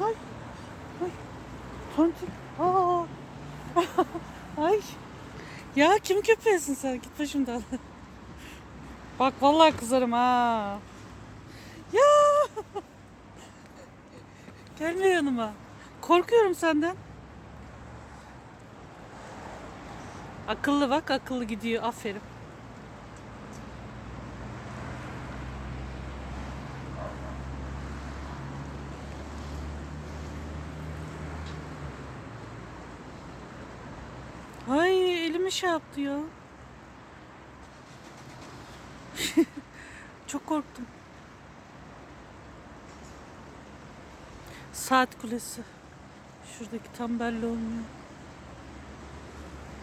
Ay. Ay. Tontik. Aa. Ay. Ya kim köpeğisin sen? Git başımdan. Bak vallahi kızarım ha. Ya. Gelme yanıma. Korkuyorum senden. Akıllı bak akıllı gidiyor. Aferin. Ay elimi şey yaptı ya. Çok korktum. Saat kulesi. Şuradaki tam belli olmuyor.